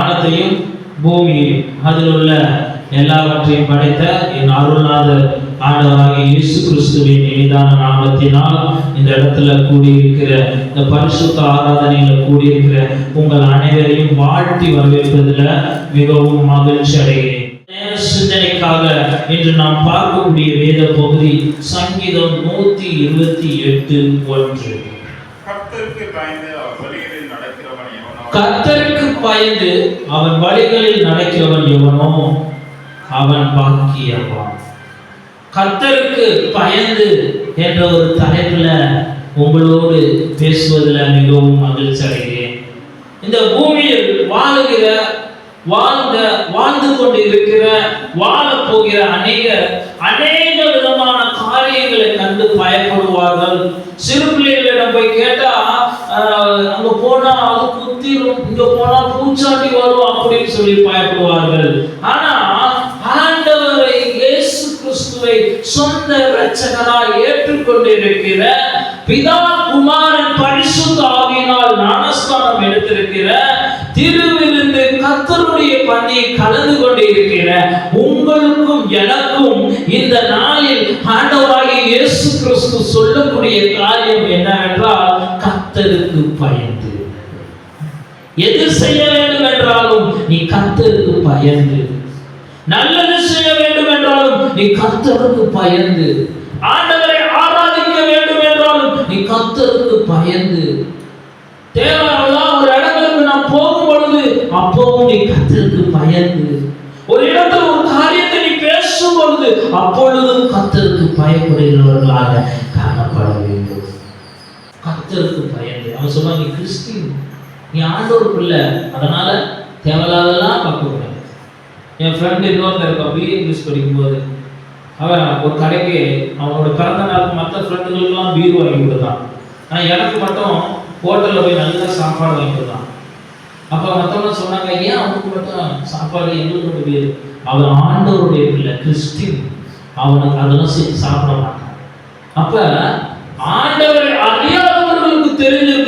வானத்தையும் பூமியையும் அதில் உள்ள எல்லாவற்றையும் படைத்த என் அருள்நாதர் ஆண்டவராகிய இயேசு கிறிஸ்துவின் இனிதான நாமத்தினால் இந்த இடத்துல கூடியிருக்கிற இந்த பரிசுத்த ஆராதனையில கூடியிருக்கிற உங்கள் அனைவரையும் வாழ்த்தி வரவேற்பதில் மிகவும் மகிழ்ச்சி அடைகிறேன். சிந்தனைக்காக இன்று நாம் பார்க்கக்கூடிய வேத பகுதி சங்கீதம் நூத்தி இருபத்தி எட்டு ஒன்று கர்த்தருக்கு பயந்து அவர் வழிகளில் கத்தருக்கு பயந்து அவன் வழிகளில் நடக்கிறவன் எவனோ அவன் பாக்கியவான். கத்தருக்கு பயந்து என்ற ஒரு தலைப்புல உங்களோடு பேசுவதில் மிகவும் மகிழ்ச்சி அடைகிறேன். இந்த பூமியில் வாழுகிற வாழ்ந்த வாழ்ந்து கொண்டு இருக்கிற வாழ போகிற அநேக அநேக விதமான காரியங்களை கண்டு பயப்படுவார்கள். சிறு பிள்ளைகளிடம் போய் கேட்டா அங்க போனா அது குத்திரும் இங்க போனா பூச்சாண்டி வரும் அப்படின்னு சொல்லி பயப்படுவார்கள். ஆனா ஆண்டவரை இயேசு கிறிஸ்துவை சொந்த இரட்சகராய் ஏற்றுக்கொண்டிருக்கிற பிதா குமாரன் பரிசுத்த ஆவியினால் ஞானஸ்தானம் எடுத்திருக்கிற திருவிருந்து கத்தருடைய பணியை கலந்து கொண்டு இருக்கிற உங்களுக்கும் எனக்கும் இந்த நாளில் ஆண்டவராகிய இயேசு கிறிஸ்து சொல்லக்கூடிய காரியம் என்னவென்றால் கத்தருக்கு பயந்து. எது செய்ய வேண்டும் என்றாலும் நீ கத்தருக்கு பயந்து. நல்லது செய்ய வேண்டும் என்றாலும் நீ கத்தருக்கு பயந்து. ஆண்டவரை ஆராதிக்க வேண்டும் என்றாலும் நீ கத்தருக்கு பயந்து. தேவையெல்லாம் ஒரு இடங்களுக்கு நான் போகும் பொழுது அப்பவும் நீ கத்தருக்கு பயந்து. ஒரு இடத்துல ஒரு காரியத்தை நீ பேசும் பொழுது அப்பொழுதும் கத்தருக்கு பயப்படுகிறவர்களாக காணப்பட வேண்டும். கத்தருக்கு பய அவன் சொல்லுவாங்க கிறிஸ்டின் நீ ஆண்டோர் பிள்ளை அதனால தேவையில்லாதெல்லாம் பார்க்க கூடாது என் ஃப்ரெண்டு இன்னொருத்தர் இருக்கா பிஏ இங்கிலீஷ் படிக்கும்போது. அவன் ஒரு கடைக்கு அவனோட பிறந்த நாளுக்கு மற்ற ஃப்ரெண்டுகளுக்கெல்லாம் பீர் வாங்கி கொடுத்தான். ஆனால் எனக்கு மட்டும் ஹோட்டலில் போய் நல்லா சாப்பாடு வாங்கி கொடுத்தான். அப்போ மற்றவங்க சொன்னாங்க ஏன் அவனுக்கு மட்டும் சாப்பாடு எங்களுக்கு மட்டும் பீர்? அவன் ஆண்டவருடைய பிள்ளை கிறிஸ்டின் அவனுக்கு அதெல்லாம் சாப்பிட மாட்டான். அப்போ ஆண்டவர் அறியாதவர்களுக்கு தெரிஞ்சிருக்கு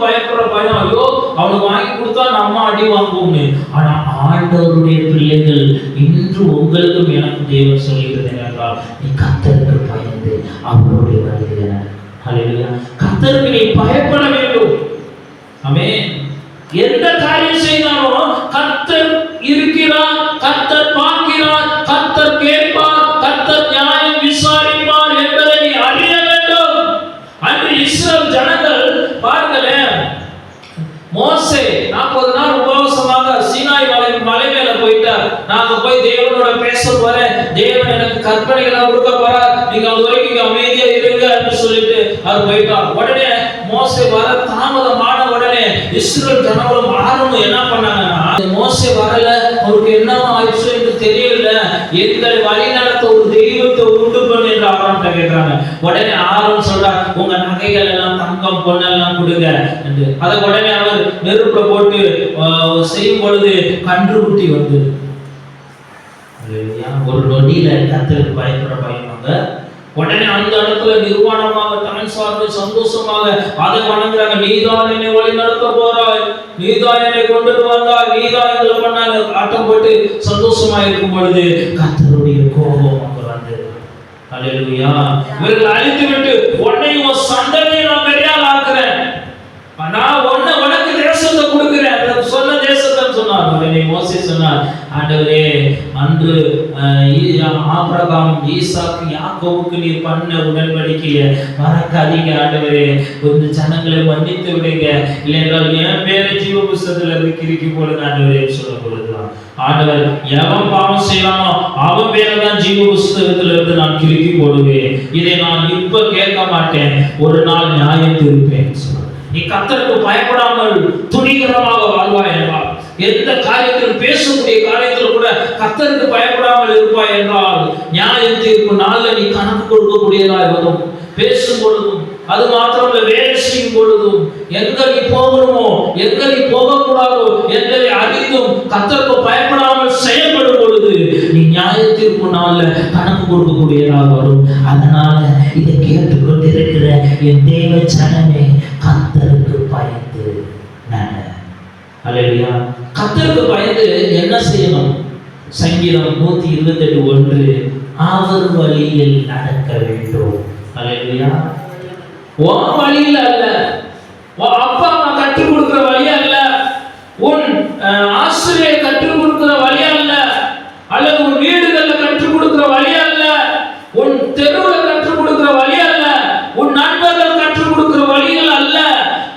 பயப்படுற பயம் ஐயோ அவனுக்கு வாங்கி கொடுத்தா நம்ம அடி வாங்குவோம்னு ஆனா ஆண்டவருடைய பிள்ளைகள் இன்று உங்களுக்கும் எனக்கு தேவன் சொல்லுகிறது என்றால் நீ கத்தருக்கு பயந்து அவருடைய வருகிற கத்தருக்கு நீ பயப்பட வேண்டும். ஆமே எந்த காரியம் செய்தாலும் கத்தர் இருக்கிறார் கத்தர் பார்க்கிறார் கத்தர் பே கர்த்தர் நியாயம் விசாரிப்பார் என்பதை நீ அறிய வேண்டும் அன்று இஸ்ரேல் ஜனங்கள் பாருங்களேன் மோசே நாற்பது நாள் உபவாசமாக சீனாய் மலை மலை மேல போயிட்டார் நாங்க போய் தேவனோட பேச போறேன். தேவன் எனக்கு கற்பனைகளை கொடுக்க போறார். நீங்க அது வரைக்கும் அமைதியா இருங்க அப்படின்னு சொல்லிட்டு அவர் போயிட்டார். உடனே மோசை வர தாமதமான உடனே இஸ்ரேல் ஜனங்களும் ஆரம்பம் என்ன பண்ணாங்கன்னா மோசை வரல. அவருக்கு என்னவோ ஆயிடுச்சு என்று தெரியல எங்கள் வழி நடத்த ஒரு தெய்வத்தை உண்டு பண்ணு என்று ஆரோன்ட்ட கேட்கிறாங்க உடனே ஆரோன் சொல்றார் உங்க நகைகள் எல்லாம் தங்கம் பொண்ணெல்லாம் கொடுங்க என்று. அதை உடனே அவர் நெருப்புல போட்டு செய்யும் பொழுது கன்றுக்குட்டி வந்து வந்தது. நொடியில கத்தருக்கு பயப்பட பயப்பாங்க உடனே அந்த இடத்துல நிர்வாணமாக தன் சார்ந்து சந்தோஷமாக அதை வணங்குறாங்க. நீதான் என்னை வழி நடத்த போறாய். நீதான் என்னை கொண்டுட்டு வந்தாய். நீதான் எங்களை பண்ணாங்க ஆட்டம் போட்டு சந்தோஷமா இருக்கும் பொழுது கத்தருடைய கோபம் அங்க வந்து. அல்லேலூயா இவர்கள் அழித்து விட்டு உன்னை உன் சந்ததியை நான் பெரியால் ஆக்குறேன் ஆனா உன்னை உனக்கு தேசத்தை கொடு. ஆண்டவரே மோசே சொன்னார் ஆண்டவரே அன்று ஆபிரகாம் ஈசாக்கு யாக்கோவுக்கு நீர் பண்ண உடன்படிக்கைய மறக்காதீங்க ஆண்டவரே. கொஞ்சம் ஜனங்களை மன்னித்து விடுங்க. இல்லைன்றால் என் பேரை ஜீவ புஸ்தகத்துல இருந்து கிறுக்கி போடுங்க ஆண்டவரே சொல்ல பொழுதுதான். ஆண்டவர் எவன் பாவம் செய்வானோ அவன் பேரை தான் ஜீவ புஸ்தகத்துல இருந்து நான் கிரிக்கி போடுவேன். இதை நான் இப்ப கேட்க மாட்டேன். ஒரு நாள் நியாயம் திருப்பேன் நீ கத்தருக்கு பயப்படாமல் துணிகரமாக வாழ்வாய் என்றால் எந்த காரியத்திலும் பேசக்கூடிய காரியத்தில் கூட கத்தருக்கு பயப்படாமல் இருப்பாய் என்றால் நியாயம் தீர்ப்பு நாளில் நீ கணக்கு கொடுக்கக்கூடியதாய் வரும் பேசும் பொழுதும் அது மாத்திரமல்ல வேலை செய்யும் பொழுதும் எங்க நீ போகணுமோ எங்க நீ போகக்கூடாதோ என்பதை அறிந்தும் கத்தருக்கு பயப்படாமல் செயல்படும் பொழுது நீ நியாயத்திற்கு நாளில் நாள்ல கணக்கு கொடுக்கக்கூடியதாக வரும். அதனால இதை கேட்டுக்கொண்டிருக்கிற என் தேவ ஜனமே கத்தருக்கு பயந்து நட அல்லையா கத்தருக்கு பயந்து என்ன செய்யணும்? சங்கீதம் நூத்தி இருபத்தி எட்டு ஒன்று அவர் வழியில் நடக்க வேண்டும். அல்லையா உன் வழியில் அல்ல. அப்பா அம்மா கற்றுக் கொடுக்கிற வழி அல்ல உன் அஹ், ஆசிரியர் கற்றுக் கொடுக்கிற வழி அல்ல அல்லது உன் வீடுகள்ல கற்றுக் கொடுக்கிற வழி அல்ல உன் தெருவில் கற்றுக் கொடுக்கிற வழி அல்ல உன் நண்பர்கள் கற்றுக் கொடுக்கிற வழிகள் அல்ல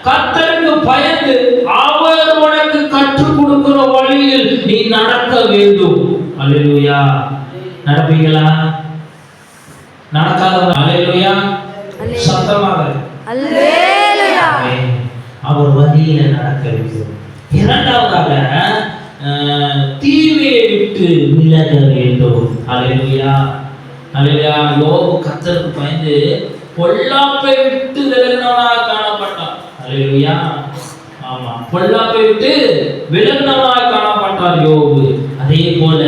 கர்த்தருக்கு பயந்து அவர் உனக்கு கற்றுக் கொடுக்கிற வழியில் நீ நடக்க வேண்டும். அல்லேலூயா நடப்பீங்களா? நடக்காதவங்க அல்லேலூயா. சத்தமாக. அவர் வழியில நடக்க வேண்டும். இரண்டாவதாக தீமையை விட்டு விலக வேண்டும். அலையா அலையா யோபு கத்தருக்கு பயந்து பொல்லாப்பை விட்டு விலகினவனாக காணப்பட்டான். அலையா ஆமா. பொல்லாப்பை விட்டு விலகினவனாக சொல்கிறார் யோபு அதே போல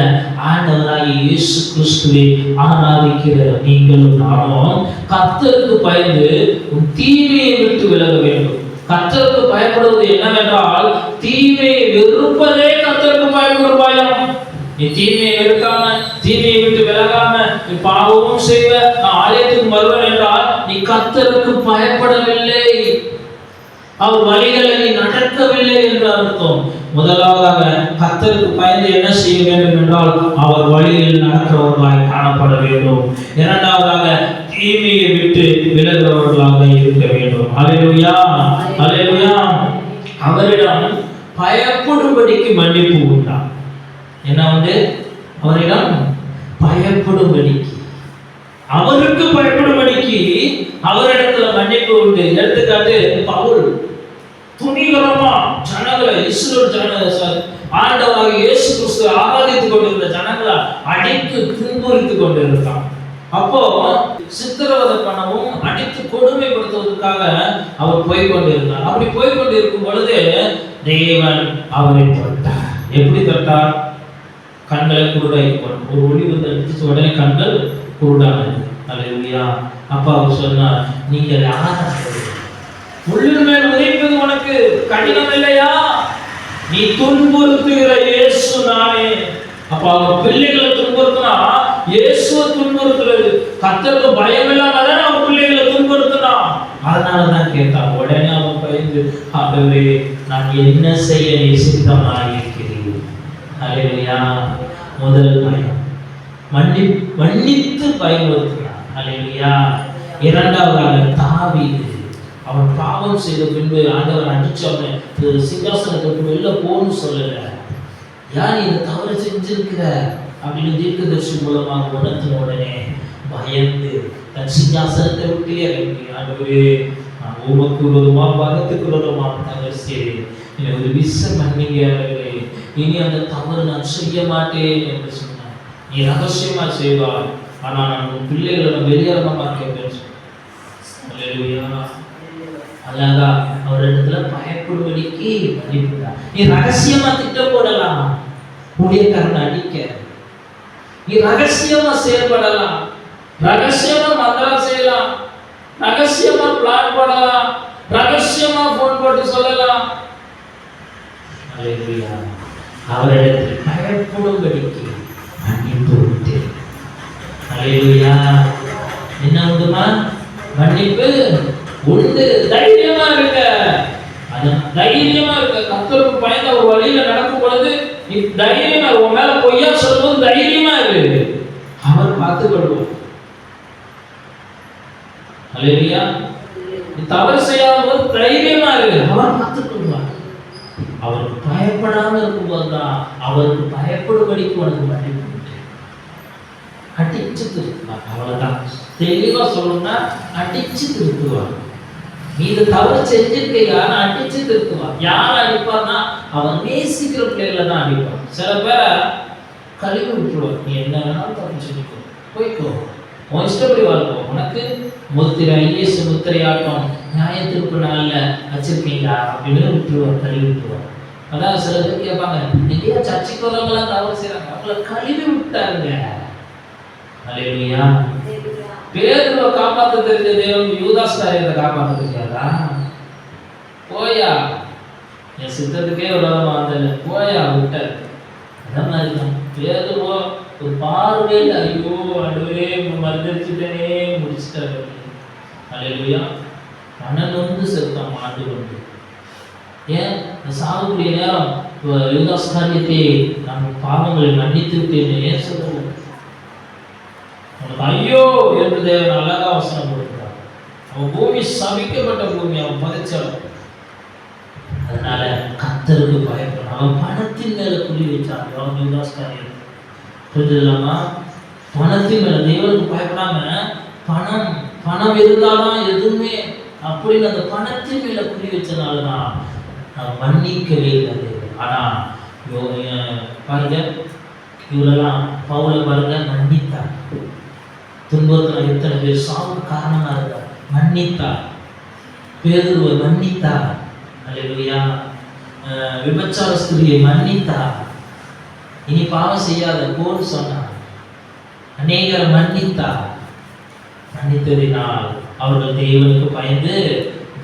ஆண்டவராகிய இயேசு கிறிஸ்துவை ஆராதிக்கிற நீங்களும் நானும் கத்தருக்கு பயந்து உன் தீமையை விட்டு விலக வேண்டும். கத்தருக்கு பயப்படுவது என்னவென்றால் தீமையை வெறுப்பதே கத்தருக்கு பயப்படுற பயம் நீ தீமையை வெறுக்காம தீமையை விட்டு விலகாம நீ பாவமும் செய்வ நான் ஆலயத்துக்கு வருவேன் என்றால் நீ கத்தருக்கு பயப்படவில்லை. அவர் வழிகளை நீ நடக்கவில்லை என்று அர்த்தம். முதலாவதாக கத்தருக்கு பயந்து என்ன செய்ய வேண்டும் என்றால் அவர் வழியில் நடக்கிறவர்களாய் காணப்பட வேண்டும். இரண்டாவதாக தீமையை விட்டு விலகிறவர்களாக இருக்க வேண்டும். அலையா அலையா அவரிடம் பயப்படும்படிக்கு மன்னிப்பு உண்டா என்ன வந்து அவரிடம் பயப்படும்படிக்கு. அவருக்கு பயப்படும்படிக்கு அவரிடத்துல மன்னிப்பு உண்டு. எடுத்துக்காட்டு பவுல். துணிகரமா ஜனங்களை இஸ்ரேல் ஜன ஆண்டவாக ஆண்டவராக இயேசு கிறிஸ்து ஆராதித்துக் கொண்டிருந்த ஜனங்களை அடித்து துன்புறுத்திக் கொண்டிருந்தான் அப்போ சித்திரவதை பண்ணவும் அடித்து கொடுமைப்படுத்துவதற்காக அவர் போய் கொண்டிருந்தார். அப்படி போய் கொண்டிருக்கும் பொழுது தேவன் அவரை தொட்டார் எப்படி தொட்டார் கண்களை குருடாக்கி போடும் ஒரு ஒளி வந்து அடிச்சு உடனே கண்கள் குருடானது. அல்லையா அப்பா அவர் சொன்னார் நீங்கள் யார்? உள்ளின் மேல் உதைப்பது உனக்கு கடினம் இல்லையா நீ துன்புறுத்துகிற இயேசு நானே. அப்ப அவர் பிள்ளைகளை துன்புறுத்தினா இயேசுவை துன்புறுத்துறது. கத்தருக்கு பயம் இல்லாம தானே அவர் பிள்ளைகளை துன்புறுத்தினா? அதனாலதான் கேட்டான் உடனே அவன் பயந்து ஆகவே நான் என்ன செய்ய நீ சித்தமாயிருக்கிறீர் அல்லையா முதல் பயம். மன்னி மன்னித்து பயமுறுத்தினார். அல்லையா இரண்டாவது தாவி அவன் பாவம் செய்த பின்பு ஆண்டவர் அடிச்சு அவனை திரு சிங்காசனத்தை விட்டு வெளில போகணும்னு சொல்லல. யார் இதை தவறு செஞ்சிருக்கிற? அப்படின்னு தீர்க்கதர்சி மூலமாக உணர்த்தின உடனே பயந்து தன் சிங்காசனத்தை விட்டு இறங்கி ஆண்டவரே நான் உமக்கு விரோதமா பகத்துக்கு விரோதமா தவறு செய்தேன். என்னை ஒரு விச மன்னிங்க இனி அந்த தவறு நான் செய்ய மாட்டேன் என்று சொன்னான். நீ ரகசியமா செய்வாய் ஆனால் நான் உன் பிள்ளைகளை வெளியரங்கமா கேட்பேன் அல்லேலூயா அழகா அவர் இடத்துல பயப்படும்படிக்கு மன்னிப்புதான் நீ ரகசியமா திட்டம் போடலாம். ஊழியக்காரன் அடிக்க. நீ ரகசியமா செயல்படலாம். ரகசியமா மந்திரம் செய்யலாம். ரகசியமா பிளான் போடலாம். ரகசியமா போன் போட்டு சொல்லலாம். அவரிடத்தில் பயப்படும்படிக்கு மன்னிப்பு உண்டு அல்லேலூயா என்ன உண்டுமா? மன்னிப்பு உண்டு. தைரியம் தைரியமா இருக்க கத்தருக்கு பயந்த ஒரு வழியில நடக்கும் பொழுது நீ தைரியமா உன் மேல பொய்யா சொல்லும்போது தைரியமா இரு. அவர் பார்த்து கொள்வோம் நீ தவறு செய்யாத போது தைரியமா இரு. அவர் பார்த்து கொள்வார் அவருக்கு பயப்படாம இருக்கும்போது தான் அவருக்கு பயப்படும்படிக்கு உனக்கு வழி அடிச்சு திருத்துவார் அவ்வளவுதான். தெளிவா சொல்லணும்னா அடிச்சு திருத்துவார் நீ இதை தவறு செஞ்சிருக்கையா அடிச்சு திருத்துவான் யார் அடிப்பார்னா அவன் நேசிக்கிற பிள்ளைகளை தான் அடிப்பான். சில பேரை கழுவி விட்டுருவார். நீ என்ன வேணாலும் தப்பு செஞ்சுக்கோ. போய்க்கோ. உன் இஷ்டப்படி வாழ்க்கோ. உனக்கு முத்திரை ஐஎஸ் முத்திரையாட்டம் நியாய திருப்பு நாள்ல வச்சிருக்கீங்களா? அப்படின்னு விட்டுருவார் கழுவி விட்டுருவார். அதான் சில பேர் கேட்பாங்க நிறைய சர்ச்சைக்கு வரவங்களாம் தவறு செய்றாங்க. அவங்கள கழுவி விட்டாருங்க. அல்லேலூயா பேதுருவை காப்பாத்த தெரிஞ்ச தேவன் யூதாஸ் காரியத்தை காப்பாத்த தெரியாதா போயா. என் சித்தத்துக்கே விரோதமாக வந்தல போயா விட்டார். அந்த மாதிரி தான் பேருவோ ஒரு பார்வையில் ஐயோ அடுவே மறுதளிச்சுட்டேனே முடிச்சுட்டாரு. அலையிலுயா மனம் வந்து செத்தான் ஆண்டு கொண்டு ஏன்? இந்த சாகக்கூடிய நேரம் யுவதாஸ் காரியத்தை பாவங்களை மன்னித்து ஏன் சொல்லல ஐயோ என்று தேவன் அழகா வசனம் கொடுக்கிறார். அவன் பூமி சபிக்கப்பட்ட பூமி அவன் பதிச்சவன். அதனால கத்தருக்கு பயப்படும் அவன் பணத்தின் மேல குறி வச்சான் அவன் யுவதாஸ் காரியம் புரிஞ்சுக்கலாமா பணத்தின் மேல. தேவனுக்கு பயப்படாம பணம் பணம் இருந்தாலும் எதுவுமே அப்படின்னு அந்த பணத்தின் மேல குறி வச்சனால தான் மன்னிக்கவே இல்லை தேவன். ஆனா பாருங்க இவரெல்லாம் பவுல பாருங்க மன்னித்தார். துன்பத்தில் எத்தனை பேர் சாவு காரணமாக இருந்தார் மன்னித்தார். பேதுருவை மன்னித்தார். அல்லேலூயா விபச்சார ஸ்திரியை மன்னித்தார். இனி பாவம் செய்யாத போன்னு சொன்னார். அநேகரை மன்னித்தார். மன்னித்ததினால் அவர்கள் தேவனுக்கு பயந்து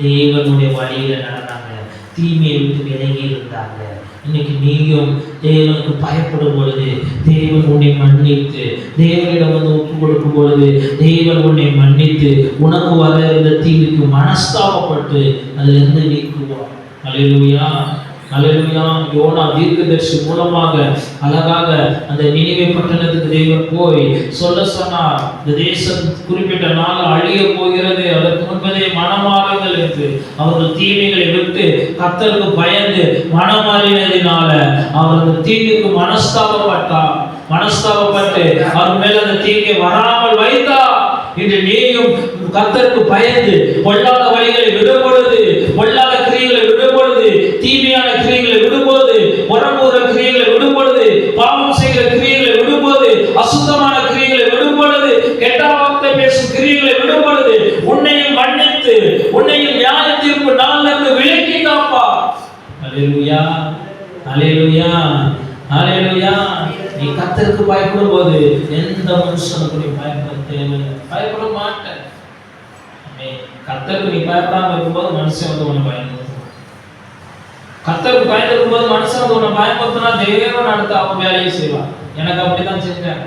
தேவனுடைய வழியில நடந்தாங்க. தீமையை விட்டு விலகி இருந்தாங்க. இன்னைக்கு நீயும் தேவனுக்கு பயப்படும் பொழுது தேவன் உன்னை மன்னித்து தேவனிடம் வந்து ஒப்பு கொடுக்கும் பொழுது தேவன் உன்னை மன்னித்து உனக்கு வர இருந்த தீவுக்கு மனஸ்தாபப்பட்டு அதுல இருந்து நீக்குவார். அல்லேலூயா அலலுயா யோனா தீர்க்கதர்சி மூலமாக அழகாக அந்த நினைவை பட்டணத்துக்கு தெய்வம் போய் சொல்ல சொன்னார் இந்த தேசம் குறிப்பிட்ட நாள் அழிய போகிறது அதற்கு முன்பதே மனமாறுங்கள் என்று. அவர்கள் தீமைகளை விட்டு கத்தருக்கு பயந்து மனமாறினதினால அவர்கள் தீமைக்கு மனஸ்தாபப்பட்டார். மனஸ்தாபப்பட்டு அவர் மேல் அந்த தீங்கை வராமல் வைத்தார் இன்று நீயும் கத்தருக்கு பயந்து பொல்லாத வழிகளை விடுபொழுது பொல்லாத கிரியைகளை விடுபொழுது தீமையான கிரியைகளை விடுபோது உறவுற கிரியைகளை விடும்பொழுது பாவம் செய்கிற கிரியைகளை விடுபோது அசுத்தமான கிரியைகளை விடும்பொழுது கெட்ட வார்த்தை பேசும் கிரியைகளை விடும்பொழுது உன்னையும் மன்னித்து உன்னையும் நியாய தீர்ப்பு நாள்ல இருந்து விலக்கி காப்பா. அலேலுயா அலேலுயா அலேலுயா நீ கத்தருக்கு பயப்படும் போது எந்த மனுஷனுக்கு நீ பயப்பட தேவையில்லை பயப்பட மாட்டேன். கத்தருக்கு நீ பயப்படாம இருக்கும்போது மனுஷன் வந்து உன்னை பயன்படுத்தும் கத்தருக்கு பயந்து இருக்கும்போது மனுஷன் வந்து உன்னை பயன்படுத்தினா தெய்வம் அடுத்து அவன் வேலையை செய்வான். எனக்கு அப்படிதான் செஞ்சேன்.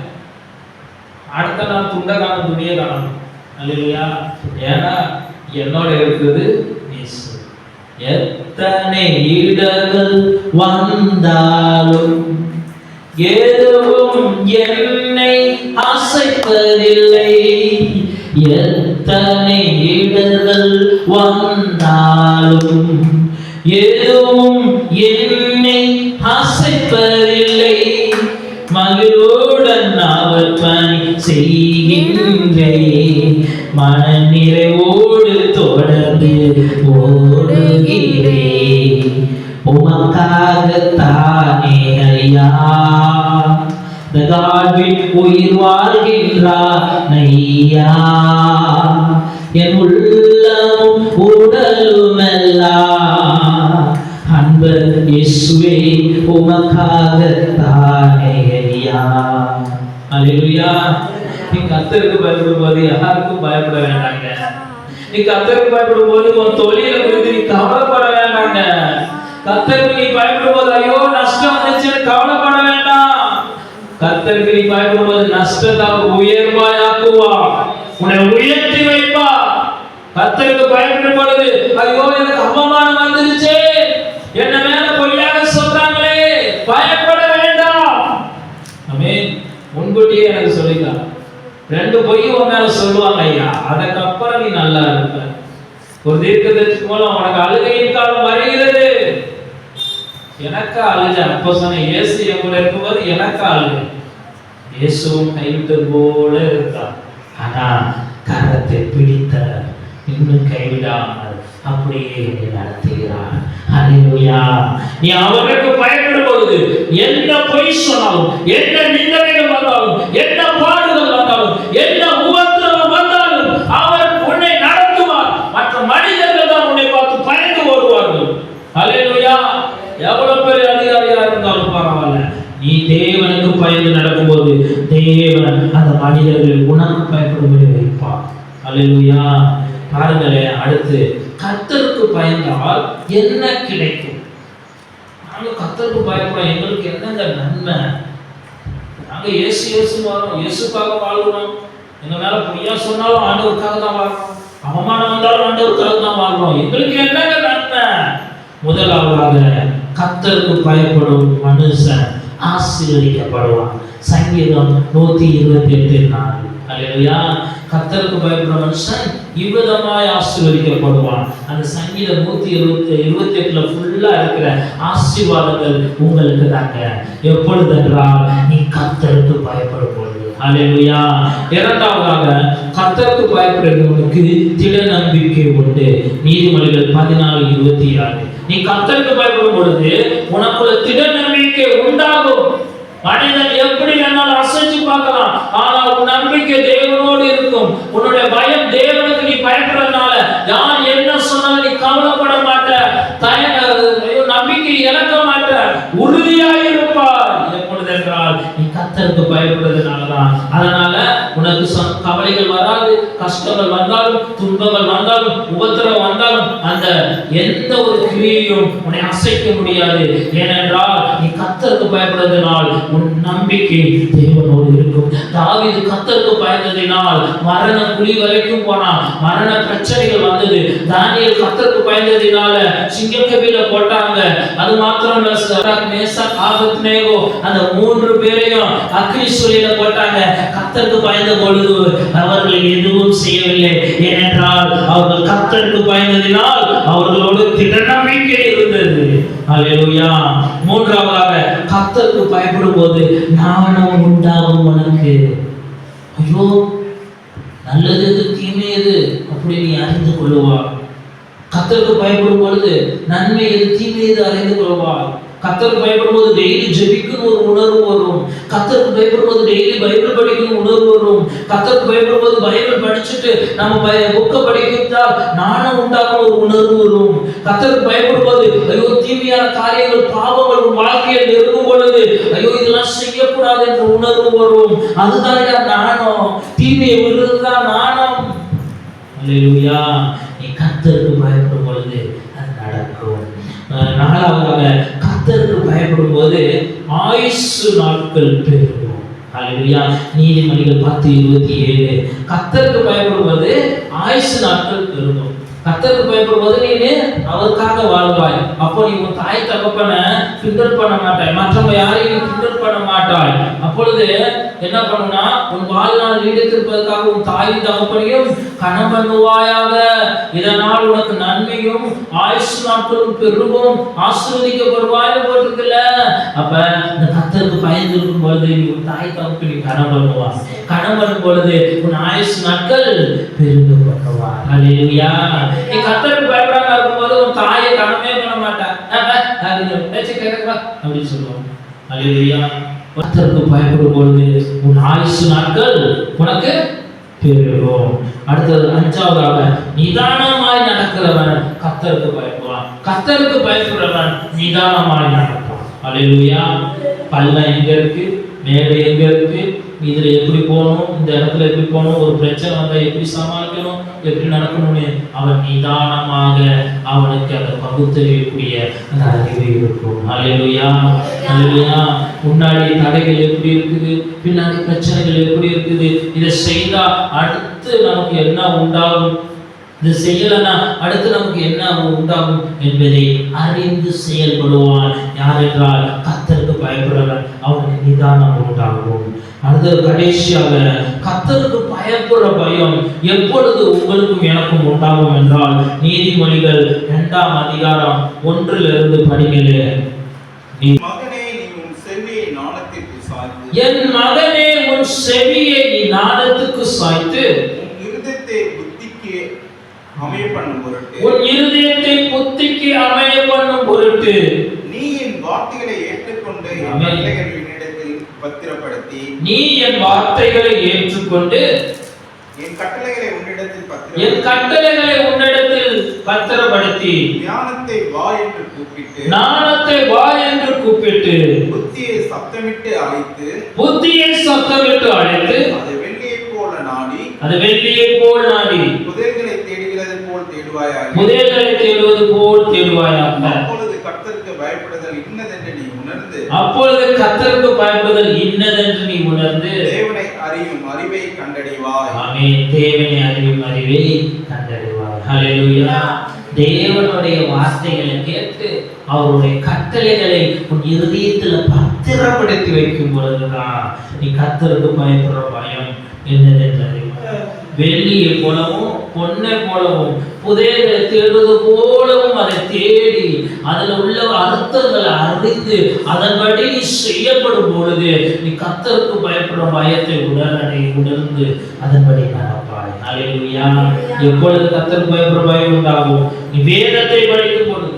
அடுத்த நாள் துண்டை காணும் துணியை காணும் அல்லையா ஏன்னா என்னோட இருக்குது இயேசு. எத்தனை இடர்கள் வந்தாலும் எதுவும் என்னை அசைப்பதில்லை. எத்தனை இடர்கள் வந்தாலும் எதுவும் என்னை அசைப்பதில்லை மகிழ்வுடன் அவர் பணி செய்கின்றே மன நிறைவோடு தொடர்ந்து ஓடுகிறே உமக்காகத்தானே ஐயா. இந்த உயிர் வாழ்கின்றார் என் உள்ளமும் உடலுமெல்லாம் அன்பர் இயேசுவே உமக்காகத்தானே ஐயா அல்லேலூயா நீ கத்தருக்கு பயப்படும் போது யாருக்கும் பயப்பட வேண்டாங்க நீ கத்தருக்கு பயப்படும் போது உன் தொழிலை குறித்து நீ கவலைப்பட வேண்டாங்க கத்தருக்கு நீ பயப்படும் போது ஐயோ நஷ்டம் வந்துச்சுன்னு கவலைப்பட கர்த்தருக்கு நீ பயப்படும் போது நஷ்டத்தை அவர் உன்னை உயர்த்தி வைப்பா கர்த்தருக்கு பயப்படும் பொழுது ஐயோ எனக்கு அவமானம் வந்துருச்சே. என்ன மேல பொய்யாக சொல்றாங்களே. பயப்பட வேண்டாம். அமே முன்கூட்டியே எனக்கு சொல்லிக்கலாம் ரெண்டு பொய் உன் மேல சொல்லுவாங்க ஐயா. அதுக்கப்புறம் நீ நல்லா இருப்ப. ஒரு தீர்க்கதரிசி மூலம் உனக்கு அழுகையின் காலம் வருகிறது. எனக்கா அழுக அப்போ சொன்ன இயேசு என் இருக்கும்போது எனக்கா அழுக இயேசுவும் கைவிட்டது போல இருந்தார். ஆனா கரத்தை பிடித்த இன்னும் கைவிடாமல் அப்படியே என்னை நடத்துகிறார். அல்லேலூயா நீ அவருக்கு பயப்படும் பொழுது என்ன பொய் சொன்னாலும் என்ன நிந்தனைகள் வந்தாலும் என்ன பாடுதல் வந்தாலும் என்ன உபத்திரவம் வந்தாலும் அவர் உன்னை நடத்துவார் மற்ற மனிதர்கள் தான் உன்னை பார்த்து பயந்து ஓடுவார்கள் அல்லேலூயா எவ்வளவு பெரிய அதிகாரியா இருந்தாலும் பரவாயில்ல நீ தேவனுக்கு பயந்து நடக்கும்போது தேவன் அந்த மனிதர்கள் உனக்கு பயப்படும்படி வைப்பார். அல்லா பாருங்களேன் அடுத்து கத்தருக்கு பயந்தால் என்ன கிடைக்கும்? நாங்க கத்தருக்கு பயப்படும் எங்களுக்கு என்னங்க நன்மை? நாங்க இயேசு இயேசு வாழணும் இயேசுக்காக வாழ்கிறோம். எங்க மேல பொய்யா சொன்னாலும் ஆண்டவருக்காக தான் வாழும் அவமானம் வந்தாலும் ஆண்டவருக்காக தான் வாழ்கிறோம் எங்களுக்கு என்னங்க நன்மை? முதலாவதாக கத்தருக்கு பயப்படும் மனுஷன் ஆசீர்வதிக்கப்படுவான். சங்கீதம் நூத்தி இருபத்தி எட்டு நாள் அல்லையா கத்தருக்கு பயப்படுற மனுஷன் இவ்விதமாய் ஆசீர்வதிக்கப்படுவான். அந்த சங்கீதம் நூத்தி இருபத்தி இருபத்தி எட்டுல ஃபுல்லா இருக்கிற ஆசீர்வாதங்கள் உங்களுக்கு தாங்க. எப்பொழுது என்றால் நீ கத்தருக்கு பயப்படும் பொழுது. அல்லேலூயா இரண்டாவதாக கத்தருக்கு பயப்படுறவனுக்கு திட நம்பிக்கை உண்டு. நீதிமொழிகள் பதினாலு இருபத்தி ஆறு நீ கத்தருக்கு பயப்படும் பொழுது உனக்குள்ள திட நம்பிக்கை உண்டாகும். மனிதன் எப்படி வேணாலும் அசைச்சு பார்க்கலாம். ஆனால் உன் நம்பிக்கை தேவனோடு இருக்கும். உன்னுடைய பயம் தேவனுக்கு நீ பயப்படுறதுனால யார் என்ன சொன்னாலும் நீ கவலைப்பட மாட்ட. தய நம்பிக்கை இழக்க மாட்ட. உறுதியாக இருப்பார் எப்பொழுது என்றால் நீ கத்தருக்கு பயப்படுறதுனாலதான். அதனால உனக்கு கவலைகள் வராது கஷ்டங்கள் வந்தாலும் துன்பங்கள் வந்தாலும் உபத்திரம் வந்தாலும் அந்த எந்த ஒரு கிரியையும் உன்னை அசைக்க முடியாது. ஏனென்றால் நீ கத்தருக்கு பயப்படுறதுனால் உன் நம்பிக்கை தேவனோடு இருக்கும். தாவீது கத்தருக்கு பயந்ததினால் மரண குழி வரைக்கும் போனான். மரண பிரச்சனைகள் வந்தது. தானியல் கத்தருக்கு பயந்ததினால சிங்கக்கவியில போட்டாங்க. அது மாத்திரம் அந்த மூன்று பேரையும் அக்னி சொல்லியில போட்டாங்க. கத்தருக்கு பயந்த பொழுது அவர்கள் எதுவும் செய்யவில்லை. ஏனென்றால் அவர்கள் கத்தருக்கு பயந்ததினால் அவர்களோடு திடநம்பிக்கை இருந்தது. அல்லேலூயா மூன்றாவதாக கத்தருக்கு பயப்படும் போது நாணம் உண்டாகும் உனக்கு. ஐயோ நல்லது எது தீமை எது அப்படி நீ அறிந்து கொள்ளுவாள் கத்தருக்கு பயப்படும் பொழுது நன்மை எது தீமை எது அறிந்து கொள்வாள் கத்தருக்கு பயப்படும் போது டெய்லி ஜெபிக்கணும் ஒரு உணர்வு வரும். கத்தருக்கு பயப்படும் போது டெய்லி பைபிள் படிக்கணும் உணர்வு வரும். கத்தருக்கு பயப்படும் போது பைபிள் படிச்சுட்டு நம்ம புக்கை படிக்கிட்டால் நாணம் உண்டாகும் ஒரு உணர்வு வரும். கத்தருக்கு பயப்படும்போது ஐயோ தீமையான காரியங்கள் பாவங்கள் உன் வாழ்க்கையில் நெருங்கும் பொழுது ஐயோ இதெல்லாம் செய்யக்கூடாது என்ற உணர்வு வரும். அதுதான் நாணம். தீமையை விடுறதுதான் நாணம். அல்லேலூயா. நீ கத்தருக்கு பயப்படும் பொழுது அது நடக்கும். நாலாவதாக கத்தருக்கு பயப்படும் போது ஆயுசு நாட்கள் பெருகும். அல்லேலூயா நீதிமொழிகள் பத்து இருபத்தி ஏழு. கத்தருக்கு பயப்படும் போது ஆயுசு நாட்கள் பெருகும். கத்தருக்கு பயப்படும் நீ அவருக்காக வாழ்வாய். அப்போ நீ உன் தாய் தகப்பனை கிண்டல் பண்ண மாட்டாய். மற்றவங்க யாரையும் நீ கிண்டல் பண்ண மாட்டாய். அப்பொழுது என்ன பண்ணுனா உன் வாழ்நாள் நீடித்திருப்பதற்காக உன் தாய் தகப்பனையும் கணம் பண்ணுவாயாக. இதனால் உனக்கு நன்மையும் ஆயுஷ் நாட்களும் பெருகும் ஆசீர்வதிக்கப்படுவாய் போட்டிருக்குல்ல. அப்ப இந்த கத்தருக்கு பயந்து இருக்கும் பொழுது நீ உன் தாய் தகப்பனை கணம் பண்ணுவா கணம் பொழுது உன் ஆயுசு நாட்கள் பெருந்து பண்ணுவா அலையா நீ கத்தருக்கு பயப்படாம இருக்கும்போது உன் தாயை கணமே பண்ண மாட்டா அப்படின்னு சொல்லுவாங்க. அலையா கர்த்தருக்கு பயப்படும் பொழுது உன் ஆயுசு நாட்கள் உனக்கு பெருகும். அடுத்தது அஞ்சாவதாக நிதானமாய் நடக்கிறவன் கத்தருக்கு பயப்படுவான். கத்தருக்கு பயப்படுறவன் நிதானமாய் நடப்பான். அலையா பள்ளம் எங்க இருக்கு? மேடை எங்க இருக்கு? இதுல எப்படி போகணும்? இந்த இடத்துல எப்படி போகணும்? ஒரு பிரச்சனை வந்தா எப்படி சமாளிக்கணும்? எப்படி நடக்கணும்னு அவன் நிதானமாக அவனுக்கு அந்த பகுத்தறியக்கூடிய அந்த அறிவு இருக்கும். அல்லேலூயா அல்லேலூயா முன்னாடி தடைகள் எப்படி இருக்குது? பின்னாடி பிரச்சனைகள் எப்படி இருக்குது? இதை செய்தா அடுத்து நமக்கு என்ன உண்டாகும்? இது செய்யலனா அடுத்து நமக்கு என்ன உண்டாகும் என்பதை அறிந்து செயல்படுவான். யார் என்றால் கத்தருக்கு பயப்படுறவன் அவனுக்கு நிதானம் உண்டாகும் அடுத்தது கடைசியாக கத்தருக்கு பயப்படுற பயம் எப்பொழுது உங்களுக்கும் எனக்கும் உண்டாகும் என்றால் நீதிமொழிகள் இரண்டாம் அதிகாரம் ஒன்றிலிருந்து சாய்ந்து என் மகனே உன் செவியை நீ நாடத்துக்கு சாய்த்து. அமைய பண்ணும் பொருட்டு உன் இருதயத்தை புத்திக்கு அமைய பண்ணும் பொருட்டு நீ என் வார்த்தைகளை ஏற்றுக்கொண்டு என் என்னிடத்தில் பத்திரப்படுத்தி நீ என் வார்த்தைகளை ஏற்றுக்கொண்டு என் கட்டளைகளை உன்னிடத்தில் என் பத்திரப்படுத்தி கட்டளைகளை உன்னிடத்தில் பத்திரப்படுத்தி ஞானத்தை வா என்று கூப்பிட்டு நாணத்தை வா என்று கூப்பிட்டு புத்தியை சத்தமிட்டு அழைத்து புத்தியை சத்தமிட்டு அழைத்து அதை அது வெள்ளியை போல் நாடி. புதையல்களை தேடுகிறது போல் தேடுவாயாக. புதையல்களை தேடுவது போல் தேடுவாயாக. அப்பொழுது கர்த்தருக்கு பயப்படுதல் இன்னதென்று நீ உணர்ந்து. அப்பொழுது கத்தருக்கு பயப்படுதல் இன்னதென்று நீ உணர்ந்து. தேவனை அறியும் அறிவை கண்டடைவாய். ஆமே தேவனை அறிவும் அறிவை கண்டறிவார் ஹalleluya தேவனுடைய வார்த்தைகளை கேட்டு அவருடைய கட்டளைகளை உன் இருதயத்துல பத்திரப்படுத்தி வைக்கும் பொழுதுதான் நீ கத்தருக்கு பயப்படுற பயம். அறிவாய் வெள்ளியை போலவும் பொன்னை போலவும் புதையலை தேடுவது போலவும் அதை தேடி அதில் உள்ள அர்த்தங்களை அறிந்து அதன்படி நீ செய்யப்படும் பொழுது நீ கத்தருக்கு பயப்படும் பயத்தை உடனடி உணர்ந்து அதன்படி நடப்பாய். அலையா எப்பொழுது கத்தருக்கு பயப்படும் பயம் உண்டாகும்? நீ வேதத்தை படிக்கும் பொழுது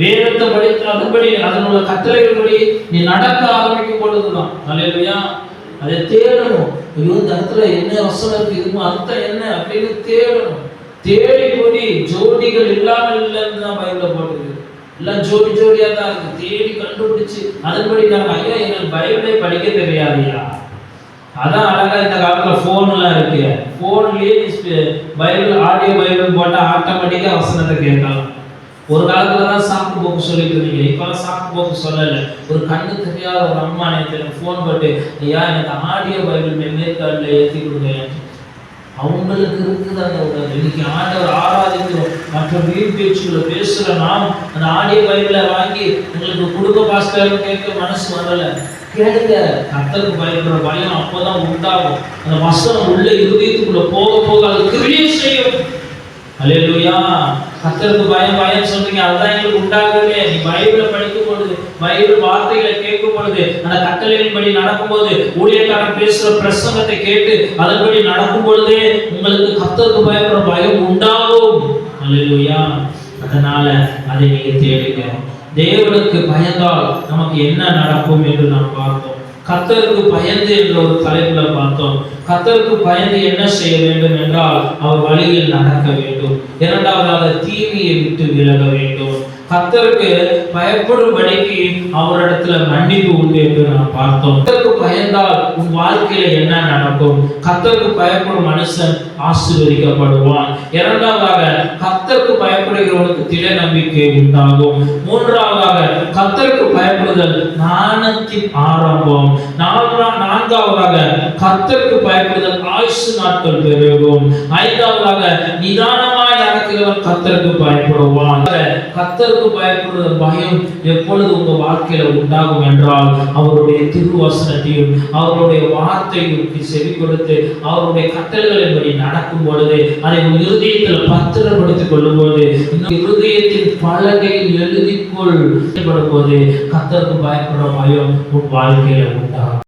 வேதத்தை படித்து அதன்படி அதனுடைய கட்டளைகளின்படி நீ நடக்க ஆரம்பிக்கும் பொழுதுதான். அலையா அதை தேடணும். ஐயோ இந்த இடத்துல என்ன வசனம் இருக்கு இதுக்கு அர்த்தம் என்ன அப்படின்னு தேடணும். தேடி போடி ஜோடிகள் இல்லாமல் இல்லைன்னு தான் பைபிள போட்டுருக்கு. எல்லாம் ஜோடி ஜோடியா தான் இருக்கு. தேடி கண்டுபிடிச்சு அதன்படி நாங்கள் ஐயா எங்களுக்கு பைபிளே படிக்க தெரியாதுயா அதான் அழகா இந்த காலத்துல போன்லாம் இருக்கு. போன்லயே பைபிள் ஆடியோ பைபிள் போட்டா ஆட்டோமேட்டிக்கா வசனத்தை கேட்கலாம். ஒரு காலத்துல தான் சாக்கு போக்கு சொல்லிட்டு இருந்தீங்க. இப்பெல்லாம் சாக்கு போக்கு சொல்லல. ஒரு கண்ணு தெரியாத ஒரு அம்மா எனக்கு ஃபோன் போட்டு ஐயா எனக்கு ஆடியோ பைபிள் மெமரி கார்டில் ஏற்றி கொடுங்க. அவங்களுக்கு இருக்குது அந்த உணர்வு இன்னைக்கு ஆண்டவர் ஆராதிக்கிறோம். மற்ற வீண் பேச்சுகளை பேசுகிற நாம் அந்த ஆடியோ பைபிளை வாங்கி உங்களுக்கு கொடுக்க பாஸ்டர்னு கேட்க மனசு வரல. கேளுங்க. கத்தருக்கு பயப்படுற பயம் அப்போதான் உண்டாகும். அந்த வசனம் உள்ள இருதயத்துக்குள்ள போக போக அது கிரியை செய்யும். அல்லேலூயா கத்தருக்கு பயம் பயம் சொல்றீங்க. அதுதான் எங்களுக்கு உண்டாகவே நீ பைபிளை படிக்கும் பொழுது பைபிள் வார்த்தைகளை கேட்கும் பொழுது அந்த நடக்கும் நடக்கும்போது ஊழியக்காரன் பேசுற பிரசங்கத்தை கேட்டு அதன்படி நடக்கும் பொழுதே உங்களுக்கு கத்தருக்கு பயப்படுற பயம் உண்டாகும். அல்லேலூயா அதனால அதை நீங்க தேடுங்க. தேவனுக்கு பயந்தால் நமக்கு என்ன நடக்கும் என்று நாம் பார்த்தோம் கத்தருக்கு பயந்து என்ற ஒரு தலைப்புல பார்த்தோம். கத்தருக்கு பயந்து என்ன செய்ய வேண்டும் என்றால் அவர் வழியில் நடக்க வேண்டும். இரண்டாவதாக தீமையை விட்டு விலக வேண்டும். கத்தருக்கு பயப்படும்படிக்கு அவரிடத்துல மன்னிப்பு உண்டு என்று நாம் பார்த்தோம். கத்தருக்கு பயந்தால் உன் வாழ்க்கையில என்ன நடக்கும்? கத்தருக்கு பயப்படும் மனுஷன் ஆசீர்வதிக்கப்படுவான். இரண்டாவதாக கத்தருக்கு பயப்படுகிறவனுக்கு திட நம்பிக்கை உண்டாகும். மூன்றாவதாக கத்தருக்கு பயப்படுதல் ஞானத்தின் ஆரம்பம். நான்காம் நான்காவதாக கத்தருக்கு பயப்படுதல் ஆயுசு நாட்கள் பெருகும். ஐந்தாவதாக நிதானமாய் நடக்கிறவன் கத்தருக்கு பயப்படுவான். கத்தர் கர்த்தருக்கு பயப்படுகிற பயம் எப்பொழுது உங்க வாழ்க்கையில உண்டாகும் என்றால் அவருடைய திருவசனத்தையும் அவருடைய வார்த்தையும் செவி கொடுத்து அவருடைய கட்டளைகளின்படி நடக்கும் பொழுது அதை உன் இருதயத்தில் பத்திரப்படுத்திக் கொள்ளும் போது இருதயத்தின் பலகையில் எழுதிக்கொள். போது கத்தருக்கு பயப்படுற பயம் உன் வாழ்க்கையில உண்டாகும்.